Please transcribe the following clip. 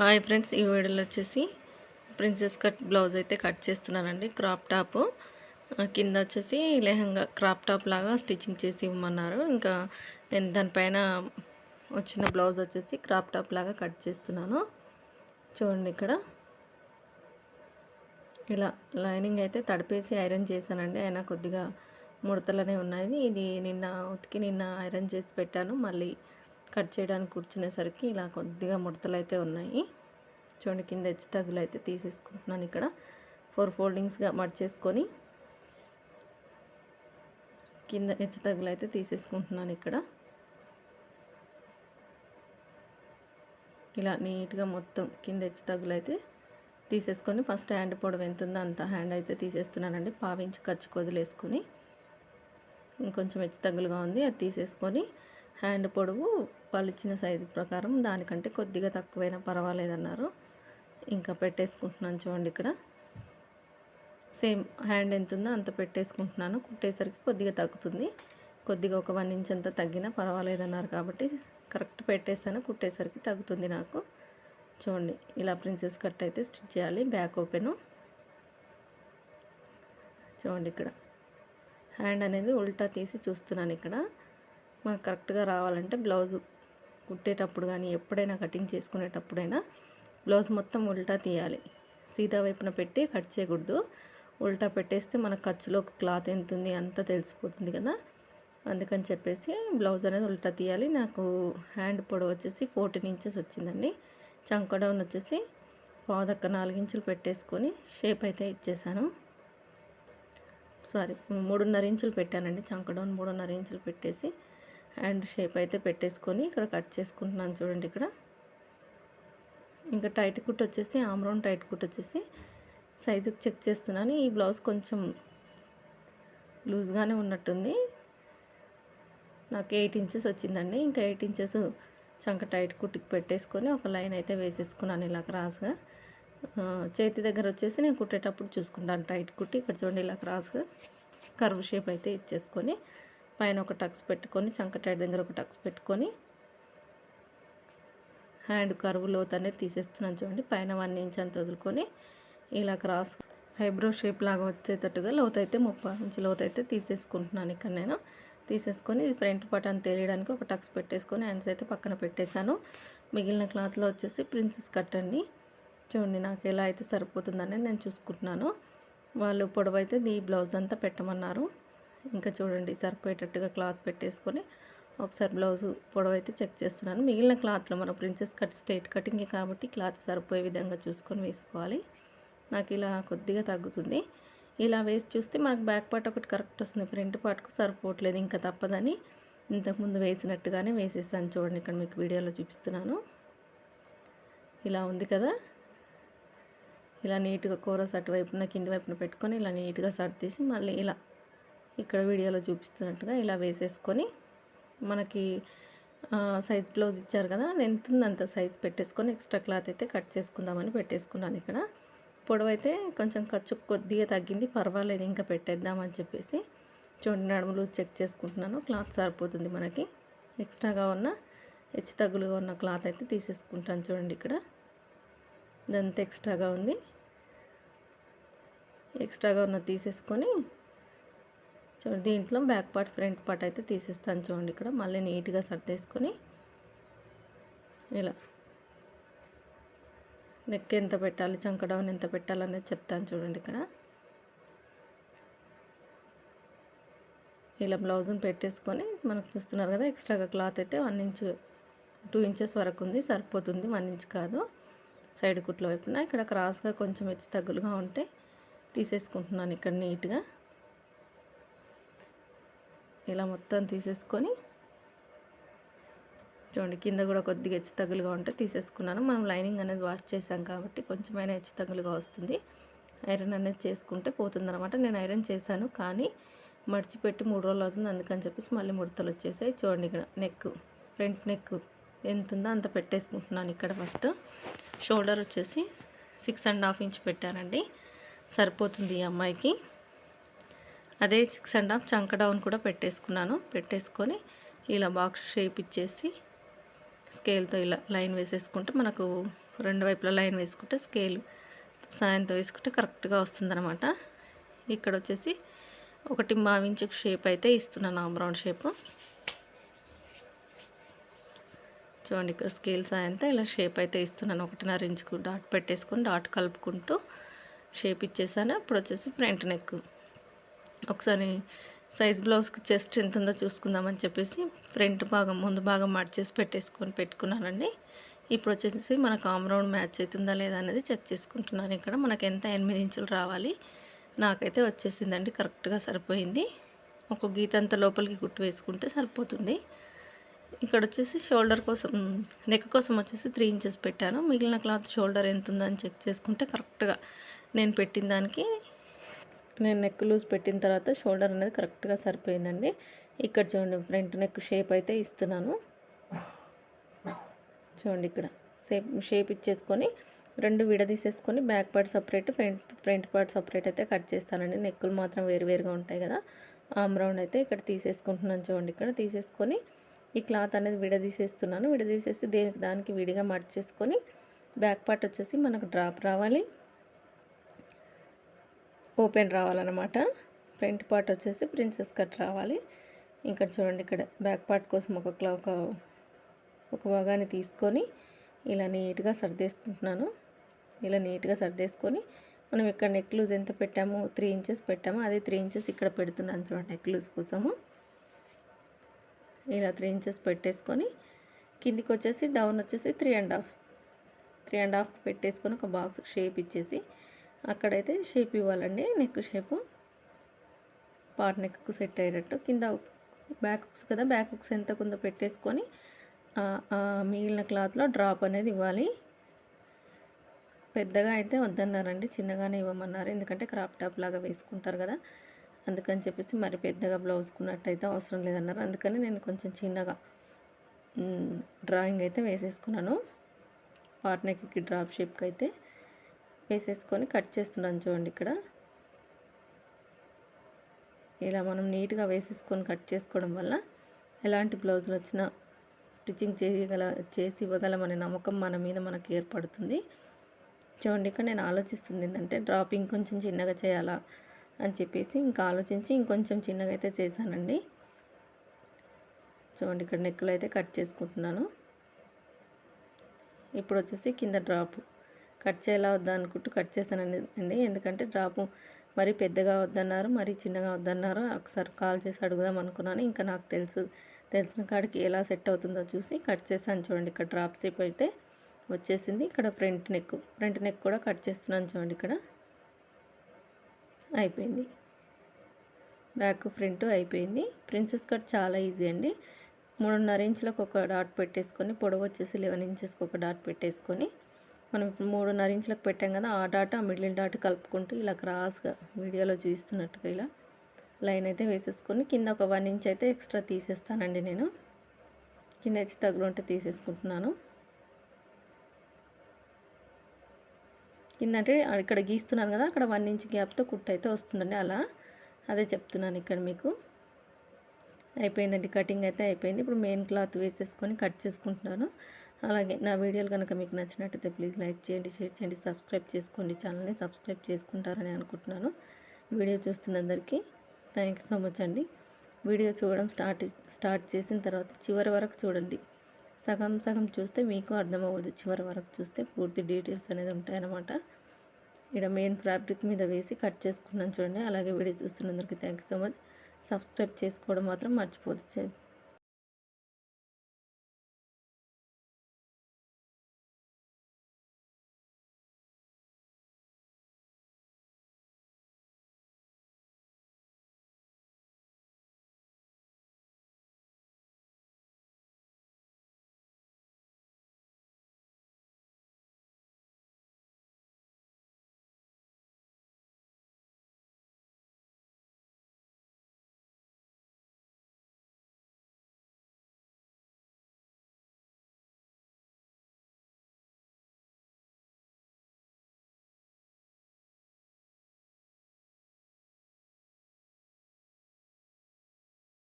Hi friends ఈ వీడియోలో వచ్చేసి ప్రిన్సెస్ కట్ బ్లౌజ్ అయితే కట్ చేస్తున్నానండి క్రాప్ టాప్. కింద వచ్చేసి లెహంగా క్రాప్ టాప్ లాగా స్టిచ్చింగ్ చేసి ఇవ్వమన్నారు. ఇంకా నేను దానిపైన వచ్చిన బ్లౌజ్ వచ్చేసి క్రాప్ టాప్ లాగా కట్ చేస్తున్నాను. చూడండి ఇక్కడ. ఇలా లైనింగ్ అయితే తడిపేసి ఐరన్ చేశానండి. అయినా కొద్దిగా ముడతలనే ఉన్నాయి. ఇది నిన్న ఉతికి నిన్న ఐరన్ చేసి పెట్టాను. మళ్ళీ కట్ చేయడానికి కూర్చునేసరికి ఇలా కొద్దిగా ముడతలు అయితే ఉన్నాయి. చూడండి కింద హెచ్చు తగులు అయితే తీసేసుకుంటున్నాను ఇక్కడ. ఫోర్ ఫోల్డింగ్స్గా మడిచేసుకొని కింద హెచ్చు తగులు అయితే తీసేసుకుంటున్నాను ఇక్కడ. ఇలా నీట్గా మొత్తం కింద హెచ్చు తగులు అయితే తీసేసుకొని ఫస్ట్ హ్యాండ్ పొడవు ఎంత ఉందో అంత హ్యాండ్ అయితే తీసేస్తున్నానండి. పావించి ఖర్చు వదిలేసుకొని ఇంకొంచెం హెచ్చు తగ్గులుగా ఉంది అది తీసేసుకొని హ్యాండ్ పొడవు వాళ్ళు ఇచ్చిన సైజు ప్రకారం దానికంటే కొద్దిగా తక్కువైనా పర్వాలేదన్నారు. ఇంకా పెట్టేసుకుంటున్నాను చూడండి ఇక్కడ. సేమ్ హ్యాండ్ ఎంత ఉందో అంత పెట్టేసుకుంటున్నాను. కుట్టేసరికి కొద్దిగా తగ్గుతుంది. కొద్దిగా ఒక వన్ ఇంచ్ అంత తగ్గినా పర్వాలేదన్నారు కాబట్టి కరెక్ట్ పెట్టేసాను కుట్టేసరికి తగ్గుతుంది నాకు. చూడండి ఇలా ప్రిన్సెస్ కట్ అయితే స్టిచ్ చేయాలి. Back open. చూడండి ఇక్కడ. హ్యాండ్ అనేది ఉల్టా తీసి చూస్తున్నాను ఇక్కడ. మనకు కరెక్ట్గా రావాలంటే బ్లౌజ్ కుట్టేటప్పుడు కానీ ఎప్పుడైనా కటింగ్ చేసుకునేటప్పుడైనా బ్లౌజ్ మొత్తం ఉల్టా తీయాలి. సీదా వైపున పెట్టి కట్ చేయకూడదు. ఉల్టా పెట్టేస్తే మన ఖర్చులో క్లాత్ ఎంత ఉంది అంతా తెలిసిపోతుంది కదా. అందుకని చెప్పేసి బ్లౌజ్ అనేది ఉల్టా తీయాలి. నాకు హ్యాండ్ పొడవు వచ్చేసి ఫోర్టీన్ ఇంచెస్ వచ్చిందండి. చంక డౌన్ వచ్చేసి పాదక్క నాలుగు ఇంచులు పెట్టేసుకొని షేప్ అయితే ఇచ్చేసాను. సారీ మూడున్నర ఇంచులు పెట్టానండి. చంక డౌన్ మూడున్నర ఇంచులు పెట్టేసి హ్యాండ్ షేప్ అయితే పెట్టేసుకొని ఇక్కడ కట్ చేసుకుంటున్నాను చూడండి ఇక్కడ. ఇంకా టైట్ కుట్ వచ్చేసి ఆమ్రౌన్ టైట్ కుట్ వచ్చేసి సైజుకి చెక్ చేస్తున్నాను. ఈ బ్లౌజ్ కొంచెం లూజ్గానే ఉన్నట్టుంది. నాకు ఎయిట్ ఇంచెస్ వచ్చిందండి. ఇంకా ఎయిట్ ఇంచెస్ చంక టైట్ కుట్టికి పెట్టేసుకొని ఒక లైన్ అయితే వేసేసుకున్నాను ఇలా క్రాస్గా చేతి దగ్గర వచ్చేసి నేను కుట్టేటప్పుడు చూసుకుంటాను టైట్ కుట్టి. ఇక్కడ చూడండి ఇలా క్రాస్గా కర్వ్ షేప్ అయితే ఇచ్చేసుకొని. పైన ఒక టక్స్ పెట్టుకొని చంకటాడి దగ్గర ఒక టక్స్ పెట్టుకొని హ్యాండ్ కరువు లోత్ అనేది తీసేస్తున్నాను చూడండి. పైన వన్ ఇంచ్ అంత వదులుకొని ఇలా క్రాస్ ఐబ్రో షేప్ లాగా వచ్చేటట్టుగా లోతైతే ముప్పై ఇంచు లోతైతే తీసేసుకుంటున్నాను ఇక్కడ నేను. తీసేసుకొని ఫ్రంట్ పటాన్ని తెలియడానికి ఒక టక్స్ పెట్టేసుకొని హ్యాండ్స్ అయితే పక్కన పెట్టేశాను. మిగిలిన క్లాత్లో వచ్చేసి ప్రిన్సెస్ కట్ అండి. చూడండి నాకు ఎలా అయితే సరిపోతుందనేది నేను చూసుకుంటున్నాను. వాళ్ళు పొడవైతే ఈ బ్లౌజ్ అంతా పెట్టమన్నారు. ఇంకా చూడండి సరిపోయేటట్టుగా క్లాత్ పెట్టేసుకొని ఒకసారి బ్లౌజ్ పొడవు అయితే చెక్ చేస్తున్నాను. మిగిలిన క్లాత్లో మన ప్రిన్సెస్ కట్ స్ట్రైట్ కటింగ్ కాబట్టి క్లాత్ సరిపోయే విధంగా చూసుకొని వేసుకోవాలి. నాకు ఇలా కొద్దిగా తగ్గుతుంది. ఇలా వేసి చూస్తే మనకు బ్యాక్ పార్ట్ ఒకటి కరెక్ట్ వస్తుంది. ఫ్రంట్ పార్ట్కు సరిపోవట్లేదు ఇంకా తప్పదని ఇంతకుముందు వేసినట్టుగానే వేసేసాను చూడండి. ఇక్కడ మీకు వీడియోలో చూపిస్తున్నాను. ఇలా ఉంది కదా? ఇలా నీట్గా కోరస్ అటువైపున కింది వైపున పెట్టుకొని ఇలా నీట్గా సర్ట్ తీసి మళ్ళీ ఇలా ఇక్కడ వీడియోలో చూపిస్తున్నట్టుగా ఇలా వేసేసుకొని మనకి సైజ్ బ్లౌజ్ ఇచ్చారు కదా ఎంత అంత సైజ్ పెట్టేసుకొని ఎక్స్ట్రా క్లాత్ అయితే కట్ చేసుకుందామని పెట్టేసుకున్నాను ఇక్కడ. పొడవైతే కొంచెం ఖర్చు కొద్దిగా తగ్గింది పర్వాలేదు ఇంకా పెట్టేద్దామని చెప్పేసి చూడండి నడుములు చెక్ చేసుకుంటున్నాను క్లాత్ సరిపోతుంది మనకి. ఎక్స్ట్రాగా ఉన్న హెచ్చు తగ్గులుగా ఉన్న క్లాత్ అయితే తీసేసుకుంటాను చూడండి ఇక్కడ. ఇదంతా ఎక్స్ట్రాగా ఉంది. ఎక్స్ట్రాగా ఉన్న తీసేసుకొని చూడండి దీంట్లో బ్యాక్ పార్ట్ ఫ్రంట్ పార్ట్ అయితే తీసేస్తాను చూడండి ఇక్కడ. మళ్ళీ నీట్గా సర్దేసుకొని ఇలా. నెక్ ఎంత పెట్టాలి చంక డౌన్ ఎంత పెట్టాలనేది చెప్తాను చూడండి ఇక్కడ. ఇలా బ్లౌజ్ని పెట్టేసుకొని మనకు చూస్తున్నారు కదా ఎక్స్ట్రాగా క్లాత్ అయితే వన్ ఇంచ్ టూ ఇంచెస్ వరకు ఉంది సరిపోతుంది వన్ ఇంచ్ కాదు. సైడ్ కుట్ల వైపున. ఇక్కడ క్రాస్గా కొంచెం హెచ్చు తగ్గులుగా ఉంటే తీసేసుకుంటున్నాను ఇక్కడ నీట్గా ఇలా మొత్తం తీసేసుకొని చూడండి కింద కూడా కొద్దిగా హెచ్చు తగులుగా ఉంటే తీసేసుకున్నాను. మనం లైనింగ్ అనేది వాష్ చేసాం కాబట్టి కొంచెమైనా హెచ్చు తగులుగా వస్తుంది. ఐరన్ అనేది చేసుకుంటే పోతుంది అనమాట నేను ఐరన్ చేశాను కానీ మడిచిపెట్టి మూడు రోజులు అవుతుంది. అందుకని చెప్పేసి మళ్ళీ ముడతలు వచ్చేసాయి. చూడండి ఇక్కడ నెక్ ఫ్రంట్ నెక్ ఎంత ఉందో అంత పెట్టేసుకుంటున్నాను ఇక్కడ ఫస్ట్. షోల్డర్ వచ్చేసి సిక్స్ అండ్ హాఫ్ ఇంచ్ పెట్టానండి. సరిపోతుంది ఈ అమ్మాయికి. అదే సిక్స్ అండ్ హాఫ్ చంక డౌన్ కూడా పెట్టేసుకున్నాను. పెట్టేసుకొని ఇలా బాక్స్ షేప్ ఇచ్చేసి స్కేల్తో ఇలా లైన్ వేసేసుకుంటే మనకు రెండు వైపులా లైన్ వేసుకుంటే స్కేల్ సాయంతో వేసుకుంటే కరెక్ట్గా వస్తుందన్నమాట. ఇక్కడ వచ్చేసి ఒకటి మావించు షేప్ అయితే ఇస్తున్నాను బ్రౌన్ షేప్. చూడండి ఇక్కడ స్కేల్ సాయంతో ఇలా షేప్ అయితే ఇస్తున్నాను. ఒకటిన్నర ఇంచుకు డాట్ పెట్టేసుకొని డాట్ కలుపుకుంటూ షేప్ ఇచ్చేసాను. ఇప్పుడు వచ్చేసి ఫ్రంట్ నెక్. ఒకసారి సైజ్ బ్లౌజ్కి చెస్ట్ ఎంత ఉందో చూసుకుందామని చెప్పేసి ఫ్రంట్ భాగం ముందు భాగం మార్చేసి పెట్టేసుకొని పెట్టుకున్నానండి. ఇప్పుడు వచ్చేసి మనకు ఆమ్రౌండ్ మ్యాచ్ అవుతుందా లేదా అనేది చెక్ చేసుకుంటున్నాను ఇక్కడ. మనకు ఎంత ఎనిమిది ఇంచులు రావాలి? నాకైతే వచ్చేసిందండి కరెక్ట్గా సరిపోయింది. ఒక గీత అంత లోపలికి కుట్టు వేసుకుంటే సరిపోతుంది. ఇక్కడ వచ్చేసి షోల్డర్ కోసం నెక్ కోసం వచ్చేసి త్రీ ఇంచెస్ పెట్టాను. మిగిలిన క్లాత్ షోల్డర్ ఎంత ఉందని చెక్ చేసుకుంటే కరెక్ట్గా నేను పెట్టిన దానికి నేను నెక్ లూజ్ పెట్టిన తర్వాత షోల్డర్ అనేది కరెక్ట్గా సరిపోయిందండి. ఇక్కడ చూడండి ఫ్రంట్ నెక్ షేప్ అయితే ఇస్తున్నాను. చూడండి ఇక్కడ షేప్ షేప్ ఇచ్చేసుకొని రెండు విడదీసేసుకొని back part separate front front part separate అయితే కట్ చేస్తానండి. నెక్కులు మాత్రం వేరువేరుగా ఉంటాయి కదా. ఆమ్ రౌండ్ అయితే ఇక్కడ తీసేసుకుంటున్నాను చూడండి ఇక్కడ. తీసేసుకొని ఈ క్లాత్ అనేది విడదీసేస్తున్నాను. విడదీసేసి దేనికి దానికి విడిగా మడిచేసుకొని బ్యాక్ పార్ట్ వచ్చేసి మనకు డ్రాప్ రావాలి. ఓపెన్ రావాలన్నమాట. ఫ్రంట్ పార్ట్ వచ్చేసి ప్రిన్సెస్ కట్ రావాలి. ఇంకా చూడండి ఇక్కడ బ్యాక్ పార్ట్ కోసం ఒక ఒక ఒక భాగాన్ని తీసుకొని ఇలా నీట్గా సర్దేసుకుంటున్నాను. ఇలా నీట్గా సర్దేసుకొని మనం ఇక్కడ నెక్ లూజ్ ఎంత పెట్టామో త్రీ ఇంచెస్ పెట్టామో అదే త్రీ ఇంచెస్ ఇక్కడ పెడుతున్నాను చూడండి నెక్ లూజ్ కోసము. ఇలా త్రీ ఇంచెస్ పెట్టేసుకొని కిందికి వచ్చేసి డౌన్ వచ్చేసి three and half. Three and half పెట్టేసుకొని ఒక బాక్స్ షేప్ ఇచ్చేసి అక్కడైతే షేప్ ఇవ్వాలండి neck shape part neck set అయ్యేటట్టు. కింద బ్యాక్ హుక్స్ కదా బ్యాక్ హుక్స్ ఎంత కొంత పెట్టేసుకొని మిగిలిన క్లాత్లో డ్రాప్ అనేది ఇవ్వాలి. పెద్దగా అయితే వద్దన్నారండి చిన్నగానే ఇవ్వమన్నారు. ఎందుకంటే క్రాప్ టాప్ లాగా వేసుకుంటారు కదా. అందుకని చెప్పేసి మరి పెద్దగా బ్లౌజ్ కున్నట్టయితే అవసరం లేదన్నారు. అందుకని నేను కొంచెం చిన్నగా డ్రాయింగ్ అయితే వేసేసుకున్నాను. పార్ట్ నెక్కి డ్రాప్ షేప్కి అయితే వేసేసుకొని కట్ చేస్తున్నాను చూడండి ఇక్కడ. ఇలా మనం నీట్గా వేసేసుకొని కట్ చేసుకోవడం వల్ల ఎలాంటి బ్లౌజులు వచ్చినా స్టిచ్చింగ్ చేయగల చేసి ఇవ్వగలమనే నమ్మకం మన మీద మనకు ఏర్పడుతుంది. చూడండి ఇక్కడ నేను ఆలోచిస్తుంది ఏంటంటే డ్రాపింగ్ కొంచెం చిన్నగా చేయాలా అని చెప్పేసి ఇంకా ఆలోచించి ఇంకొంచెం చిన్నగా అయితే చేశానండి. చూడండి ఇక్కడ నెక్కులు అయితే కట్ చేసుకుంటున్నాను. ఇప్పుడు వచ్చేసి కింద డ్రాప్. కట్ చేయాలా వద్దా అనుకుంటూ కట్ చేశానండి. అండి ఎందుకంటే డ్రాపు మరీ పెద్దగా వద్దన్నారు మరీ చిన్నగా వద్దన్నారు. ఒకసారి కాల్ చేసి అడుగుదాం అనుకున్నాను. ఇంకా నాకు తెలుసు తెలిసిన కాడికి ఎలా సెట్ అవుతుందో చూసి కట్ చేశాను చూడండి. ఇక్కడ డ్రాప్ షేప్ అయితే వచ్చేసింది. ఇక్కడ ఫ్రంట్ నెక్ ఫ్రంట్ నెక్ కూడా కట్ చేస్తున్నాను చూడండి ఇక్కడ. అయిపోయింది. బ్యాక్ ఫ్రంట్ అయిపోయింది. ప్రిన్సెస్ కట్ చాలా ఈజీ అండి. మూడున్నర ఇంచులకు ఒక డాట్ పెట్టేసుకొని పొడవు వచ్చేసి లెవెన్ ఇంచెస్కి ఒక డాట్ పెట్టేసుకొని మనం ఇప్పుడు మూడున్నర ఇంచులకు పెట్టాం కదా ఆ డాట్ ఆ మిడిల్ డాట్ కలుపుకుంటూ ఇలా క్రాస్గా వీడియోలో చూస్తున్నట్టుగా ఇలా లైన్ అయితే వేసేసుకొని కింద ఒక వన్ ఇంచ్ అయితే ఎక్స్ట్రా తీసేస్తానండి నేను. కింద వచ్చి తగులుంటే తీసేసుకుంటున్నాను. కింద అంటే ఇక్కడ గీస్తున్నాను కదా అక్కడ వన్ ఇంచ్ గ్యాప్తో కుట్టు అయితే వస్తుందండి అలా. అదే చెప్తున్నాను ఇక్కడ మీకు. అయిపోయిందండి కటింగ్ అయితే అయిపోయింది. ఇప్పుడు మెయిన్ క్లాత్ వేసేసుకొని కట్ చేసుకుంటున్నాను. అలాగే నా వీడియోలు కనుక మీకు నచ్చినట్టయితే ప్లీజ్ లైక్ చేయండి షేర్ చేయండి సబ్స్క్రైబ్ చేసుకోండి ఛానల్ని సబ్స్క్రైబ్ చేసుకుంటారని అనుకుంటున్నాను. వీడియో చూస్తున్నందరికీ థ్యాంక్ సో మచ్ అండి. వీడియో చూడడం స్టార్ట్ స్టార్ట్ చేసిన తర్వాత చివరి వరకు చూడండి. సగం సగం చూస్తే మీకు అర్థమవ్వదు. చివరి వరకు చూస్తే పూర్తి డీటెయిల్స్ అనేది ఉంటాయన్నమాట. ఇక్కడ మెయిన్ ఫ్యాబ్రిక్ మీద వేసి కట్ చేసుకున్నాను చూడండి. అలాగే video చూస్తున్నందుకు thank you so much. Subscribe చేసుకోవడం మాత్రం మర్చిపోదు.